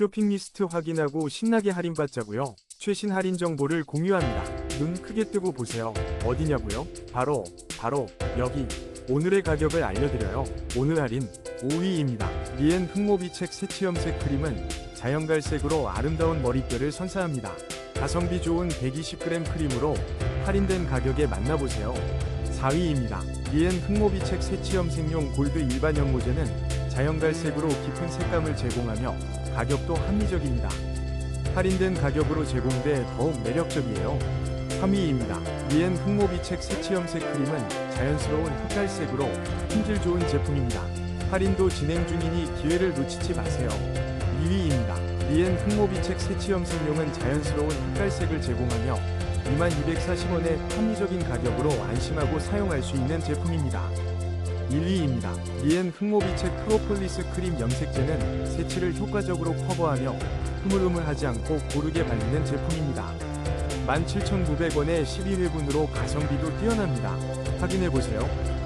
쇼핑 리스트 확인하고 신나게 할인받자고요. 최신 할인 정보를 공유합니다. 눈 크게 뜨고 보세요. 어디냐고요? 바로 바로 여기. 오늘의 가격을 알려드려요. 오늘 할인 5위입니다. 리엔 흑모비책 새치염색 크림은 자연갈색으로 아름다운 머릿결을 선사합니다. 가성비 좋은 120g 크림으로 할인된 가격에 만나보세요. 4위입니다. 리엔 흑모비책 새치염색용 골드 일반 연모제는 자연갈색으로 깊은 색감을 제공하며 가격도 합리적입니다. 할인된 가격으로 제공돼 더욱 매력적이에요. 3위입니다. 리엔 흑모비책 새치염색 크림은 자연스러운 흑갈색으로 품질 좋은 제품입니다. 할인도 진행 중이니 기회를 놓치지 마세요. 2위입니다. 리엔 흑모비책 새치염색용은 자연스러운 흑갈색을 제공하며 2240원의 합리적인 가격으로 안심하고 사용할 수 있는 제품입니다. 1위입니다. 리엔 흑모비책 프로폴리스 크림 염색제는 세치를 효과적으로 커버하며 흐물흐물하지 않고 고르게 발리는 제품입니다. 17,900원에 12회분으로 가성비도 뛰어납니다. 확인해보세요.